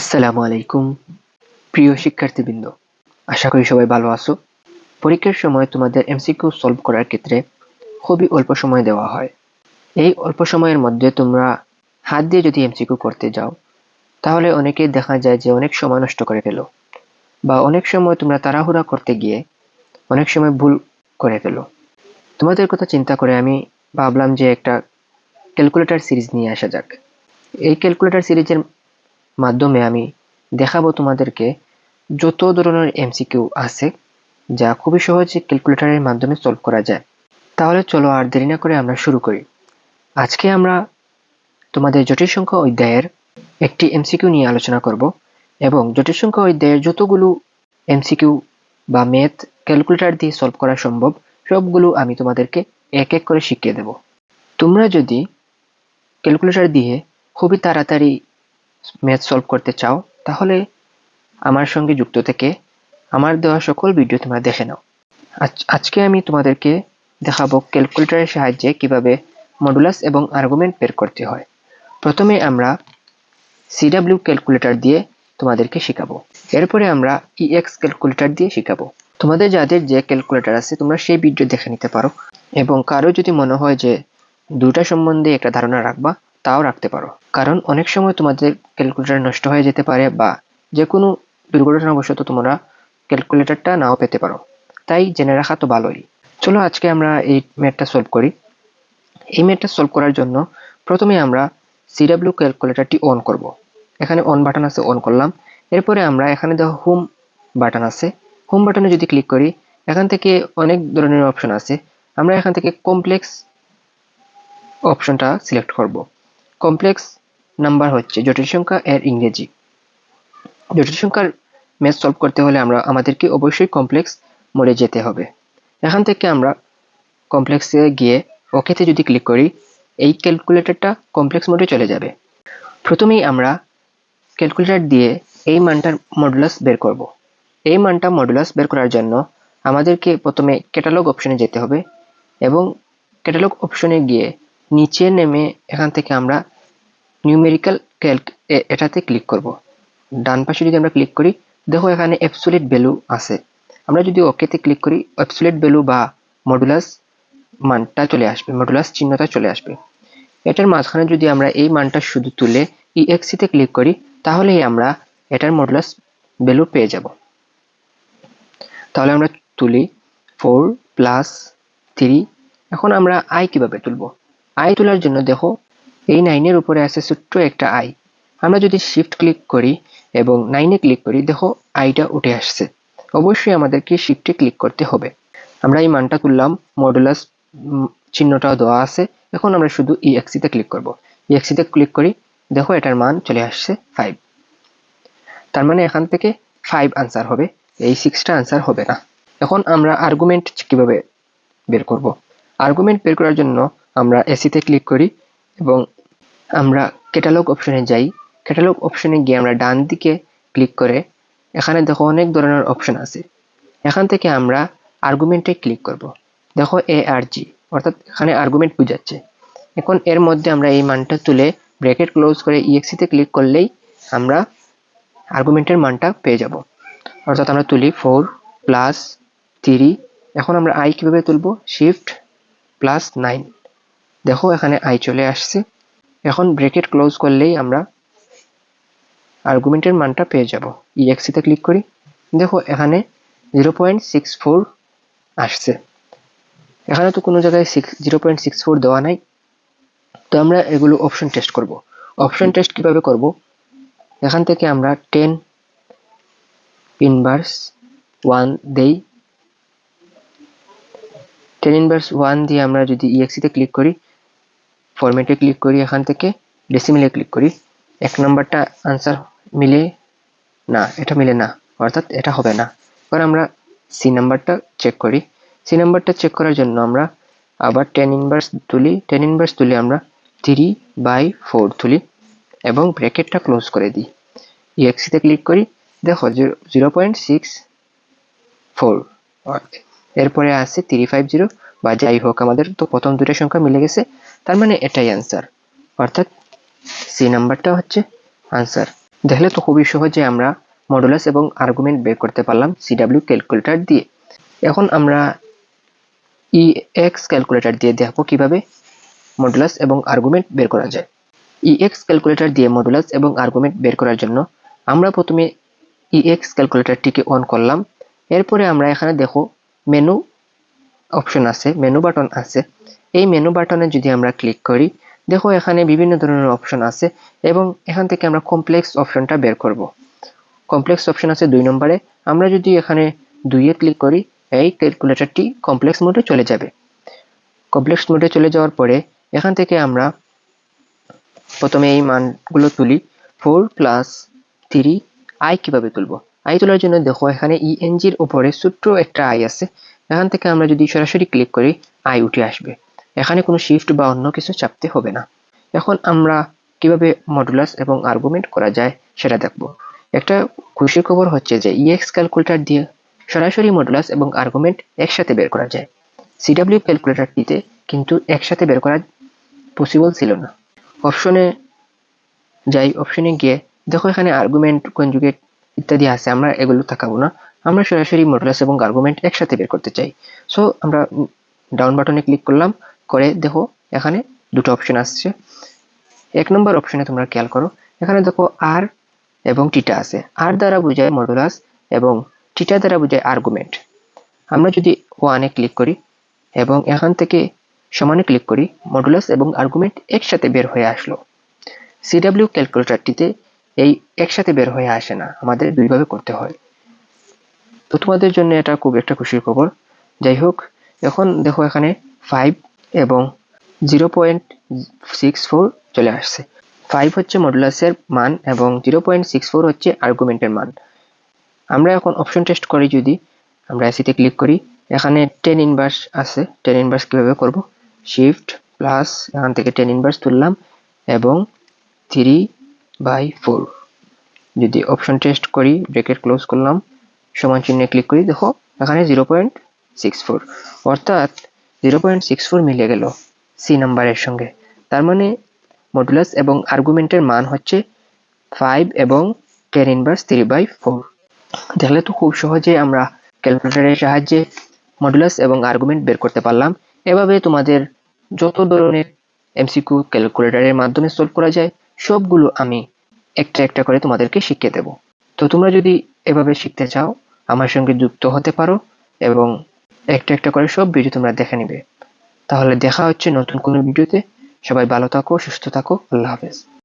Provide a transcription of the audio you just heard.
আসসালামু আলাইকুম, প্রিয় শিক্ষার্থীবৃন্দ। আশা করি সবাই ভালো আছো। পরীক্ষার সময় তোমাদের এমসিকিউ সলভ করার ক্ষেত্রে খুবই অল্প সময় দেওয়া হয়। এই অল্প সময়ের মধ্যে তোমরা হাত দিয়ে যদি এমসিকিউ করতে যাও, তাহলে অনেকেই দেখা যায় যে অনেক সময় নষ্ট করে ফেলো বা অনেক সময় তোমরা তাড়াহুড়া করতে গিয়ে অনেক সময় ভুল করে ফেলো। তোমাদের কথা চিন্তা করে আমি ভাবলাম যে একটা ক্যালকুলেটর সিরিজ নিয়ে আসা যাক। এই ক্যালকুলেটর সিরিজের মাধ্যমে আমি দেখাবো তোমাদেরকে যত ধরনের এমসিকিউ আছে, যা খুবই সহজে ক্যালকুলেটরের মাধ্যমে সলভ করা যায়। তাহলে চলো আর দেরি না করে আমরা শুরু করি। আজকে আমরা তোমাদের জটিল সংখ্যা অধ্যায়ের একটি এমসিকিউ নিয়ে আলোচনা করব এবং জটিল সংখ্যা অধ্যায়ের যতগুলো এমসিকিউ বা ম্যাথ ক্যালকুলেটর দিয়ে সলভ করা সম্ভব, সবগুলো আমি তোমাদেরকে এক এক করে শিখিয়ে দেব। তোমরা যদি ক্যালকুলেটর দিয়ে খুবই তাড়াতাড়ি ম্যাথ সলভ করতে চাও, তাহলে আমার সঙ্গে যুক্ত থেকে আমার দেওয়া সকল ভিডিও তোমরা দেখে নাও। আজ- আজকে আমি তোমাদেরকে দেখাবো ক্যালকুলেটরের সাহায্যে কীভাবে মডুলাস এবং আর্গুমেন্ট বের করতে হয়। প্রথমে আমরা সিডাব্লিউ ক্যালকুলেটর দিয়ে তোমাদেরকে শেখাবো। এরপরে আমরা ইএক্স ক্যালকুলেটর দিয়ে শেখাবো। তোমাদের যাদের যে ক্যালকুলেটর আছে, তোমরা সেই ভিডিও দেখে নিতে পারো। এবং কারও যদি মনে হয় যে দুটা সম্বন্ধে একটা ধারণা রাখবা তাও রাখতে পারো। কারণ অনেক সময় তোমাদের ক্যালকুলেটার নষ্ট হয়ে যেতে পারে বা যে কোনো দুর্ঘটনাবশত তোমরা ক্যালকুলেটরটা নাও পেতে পারো। তাই জেনে রাখা তো ভালোই। চলো আজকে আমরা এই ম্যাথটা সলভ করি। এই ম্যাথটা সলভ করার জন্য প্রথমে আমরা সিডাব্লিউ ক্যালকুলেটরটি অন করব। এখানে অন বাটন আছে অন করলাম। এরপরে আমরা এখানে দেখো হোম বাটন আছে। হোম বাটনে যদি ক্লিক করি, এখান থেকে অনেক ধরনের অপশন আছে। আমরা এখান থেকে কমপ্লেক্স অপশনটা সিলেক্ট করব। কমপ্লেক্স নাম্বার হচ্ছে। জটিল সংখ্যা এর ইংরেজি। জটিল সংখ্যার ম্যাথ সলভ করতে হলে আমরা আমাদেরকে অবশ্যই কমপ্লেক্স মোডে যেতে হবে। এখান থেকে আমরা কমপ্লেক্সে গিয়ে ওকেতে যদি ক্লিক করি, এই ক্যালকুলেটরটা কমপ্লেক্স মোডে চলে যাবে। প্রথমেই আমরা ক্যালকুলেটর দিয়ে এই মানটার মডুলাস বের করব। এই মানটা মডুলাস বের করার জন্য আমাদেরকে প্রথমে ক্যাটালগ অপশনে যেতে হবে এবং ক্যাটালগ অপশনে গিয়ে নিচে নেমে এখান থেকে আমরা নিউমেরিক্যাল ক্যালক এটাতে ক্লিক করব। ডান পাশে যদি আমরা ক্লিক করি, দেখো এখানে অ্যাবসোলিউট ভ্যালু আছে। আমরা যদি ওকেতে ক্লিক করি অ্যাবসোলিউট ভ্যালু বা মডুলাস মানটা চলে আসবে মডুলাস চিহ্নটা চলে আসবে। এটার মাঝখানে যদি আমরা এই মানটা শুধু তুলে ইএক্সিতে ক্লিক করি, তাহলেই আমরা এটার মডুলাস ভ্যালু পেয়ে যাব। তাহলে আমরা তুলি ফোর প্লাস থ্রি এখন আমরা আই কীভাবে তুলব? আই তোলার জন্য দেখো, এই নাইনের উপরে আছে ছোট্ট একটা আই আমরা যদি শিফট ক্লিক করি এবং নাইনে ক্লিক করি, দেখো আইটা উঠে আসছে। অবশ্যই আমাদেরকে শিফটে ক্লিক করতে হবে। আমরা এই মানটা তুললাম মডুলাস চিহ্নটাও দেওয়া আছে। এখন আমরা শুধু ইএক্সিতে ক্লিক করব। ইএক্সিতে ক্লিক করি, দেখো, এটার মান চলে আসছে ফাইভ তার মানে এখান থেকে ফাইভ আনসার হবে। এই সিক্সটা আনসার হবে না। এখন আমরা আর্গুমেন্ট কীভাবে বের করব? আর্গুমেন্ট বের করার জন্য আমরা এসিতে ক্লিক করি এবং আমরা ক্যাটালগ অপশনে যাই। ক্যাটালগ অপশনে গিয়ে আমরা ডান দিকে ক্লিক করে এখানে দেখো অনেক ধরনের অপশন আছে। এখান থেকে আমরা আর্গুমেন্টে ক্লিক করব। দেখো এ আর জি অর্থাৎ এখানে আর্গুমেন্ট বুঝাচ্ছে। এখন এর মধ্যে আমরা এই মানটা তুলে ব্র্যাকেট ক্লোজ করে ইএক্সিতে ক্লিক করলেই আমরা আর্গুমেন্টের মানটা পেয়ে যাব। অর্থাৎ আমরা তুলি ফোর প্লাস থ্রি এখন আমরা আই কীভাবে তুলব? শিফট প্লাস নাইন দেখো, এখানে আই চলে আসছে। এখন ব্রেকেট ক্লোজ করলেই আমরা আর্গুমেন্টের মানটা পেয়ে যাব। ইএক্সিতে ক্লিক করি। দেখো, এখানে জিরো পয়েন্ট সিক্স ফোর আসছে। এখানে তো কোনো জায়গায় six zero point six four দেওয়া নাই। তো আমরা এগুলো অপশন টেস্ট করব। অপশন টেস্ট কীভাবে করব? এখান থেকে আমরা টেন ইনভার্স ওয়ান দেই। টেন ইনভার্স ওয়ান দিয়ে আমরা যদি ইএক্সিতে ক্লিক করি ফরম্যাটে ক্লিক করি এখান থেকে ডেসিমেলে ক্লিক করি, এক নাম্বারটা আনসার মিলে না, এটা মিলে না, অর্থাৎ এটা হবে না। এবার আমরা সি নাম্বারটা চেক করি। সি নাম্বারটা চেক করার জন্য আমরা আবার টেন ইনভার্স তুলি টেন ইনভার্স তুলে আমরা থ্রি বাই ফোর তুলি এবং ব্র্যাকেটটা ক্লোজ করে দিই। ইএক্সিতে ক্লিক করি, দেখো জিরো পয়েন্ট সিক্স ফোর এরপরে আছে থ্রি ফাইভ জিরো বা যাই হোক আমাদের তো প্রথম দুইটা সংখ্যা মিলে গেছে, তার মানে এটাই অ্যান্সার অর্থাৎ সি নাম্বারটা হচ্ছে আনসার দেখলে তো খুবই সহজে আমরা মডুলাস এবং আর্গুমেন্ট বের করতে পারলাম সিডাব্লিউ ক্যালকুলেটর দিয়ে। এখন আমরা ই এক্স ক্যালকুলেটর দিয়ে দেখব কীভাবে মডুলাস এবং আর্গুমেন্ট বের করা যায়। ই এক্স ক্যালকুলেটর দিয়ে মডুলাস এবং আর্গুমেন্ট বের করার জন্য আমরা প্রথমে ই এক্স ক্যালকুলেটরটিকে অন করলাম। এরপরে আমরা এখানে দেখো মেনু অপশন আছে মেনু বাটন আছে। এই মেনু বাটনে যদি আমরা ক্লিক করি, দেখো এখানে বিভিন্ন ধরনের অপশন আছে এবং এখান থেকে আমরা কমপ্লেক্স অপশনটা বের করব। কমপ্লেক্স অপশন আছে দুই নম্বরে। আমরা যদি এখানে দুইয়ে ক্লিক করি, এই ক্যালকুলেটরটি কমপ্লেক্স মোডে চলে যাবে। কমপ্লেক্স মোডে চলে যাওয়ার পরে, এখান থেকে আমরা প্রথমে এই মানগুলো তুলি। ফোর প্লাস থ্রি আই কীভাবে তুলব? আই তোলার জন্য দেখো, এখানে ইএনজির উপরে ছোট্ট একটা আই আছে। এখান থেকে আমরা যদি সরাসরি ক্লিক করি, আই উঠে আসবে। এখানে কোনো শিফট বা অন্য কিছু চাপতে হবে না। এখন আমরা কীভাবে মডুলাস এবং আর্গুমেন্ট করা যায় সেটা দেখব। একটা খুশির খবর হচ্ছে যে ইএক্স ক্যালকুলেটর দিয়ে সরাসরি মডুলাস এবং আর্গুমেন্ট একসাথে বের করা যায়। সিডাব্লিউ ক্যালকুলেটরটিতে কিন্তু একসাথে বের করা পসিবল ছিল না। অপশনে যাই অপশনে গিয়ে দেখো এখানে আর্গুমেন্ট কনজুগেট ইত্যাদি আছে, আমরা এগুলো থাকাবো না। আমরা সরাসরি মডুলাস এবং আর্গুমেন্ট একসাথে বের করতে চাই। সো আমরা ডাউন বাটনে ক্লিক করলাম, করে দেখো এখানে দুটো অপশন আসছে। এক নম্বর অপশনে তোমরা খেয়াল করো, এখানে দেখো আর এবং টিটা আছে। আর দ্বারা বোঝায় মডুলাস এবং টিটা দ্বারা বোঝায় আর্গুমেন্ট আমরা যদি ওয়ানে ক্লিক করি এবং এখান থেকে সমানে ক্লিক করি, মডুলাস এবং আর্গুমেন্ট একসাথে বের হয়ে আসলো। সিডাব্লিউ ক্যালকুলেটরটিতে এই একসাথে বের হয়ে আসে না। আমাদের দুইভাবে করতে হয়। তো তোমাদের জন্য এটা খুব একটা খুশির খবর। যাই হোক, এখন দেখো এখানে ফাইভ এবং জিরো পয়েন্ট সিক্স ফোর চলে আসছে। ফাইভ হচ্ছে মডুলাসের মান এবং জিরো পয়েন্ট সিক্স ফোর হচ্ছে আর্গুমেন্টের মান। আমরা এখন অপশন টেস্ট করি যদি। আমরা এসিতে ক্লিক করি। এখানে টেন ইনভার্স আছে। টেন ইনভার্স কীভাবে করব? শিফট প্লাস এখান থেকে টেন ইনভার্স তুললাম এবং থ্রি বাই ফোর। যদি অপশন টেস্ট করি ব্রেকেট ক্লোজ করলাম, সমান চিহ্নে ক্লিক করি, দেখো, এখানে জিরো পয়েন্ট সিক্স ফোর অর্থাৎ জিরো পয়েন্ট সিক্স ফোর মিলে গেল সি নাম্বারের সঙ্গে। তার মানে মডুলাস এবং আর্গুমেন্টের মান হচ্ছে ফাইভ এবং tan inverse three by four দেখলে তো খুব সহজে আমরা ক্যালকুলেটরের সাহায্যে মডুলাস এবং আর্গুমেন্ট বের করতে পারলাম। এভাবে তোমাদের যত ধরনের এমসিকিউ ক্যালকুলেটরের মাধ্যমে সলভ করা যায়, সবগুলো আমি একটা একটা করে তোমাদেরকে শিখিয়ে দেব। তো তোমরা যদি এভাবে শিখতে চাও, আমার সঙ্গে যুক্ত হতে পারো এবং একটা একটা করে সব ভিডিও তোমরা দেখে নিবে। তাহলে দেখা হচ্ছে নতুন কোনো ভিডিওতে। সবাই ভালো থাকো, সুস্থ থাকো, আল্লাহ হাফেজ।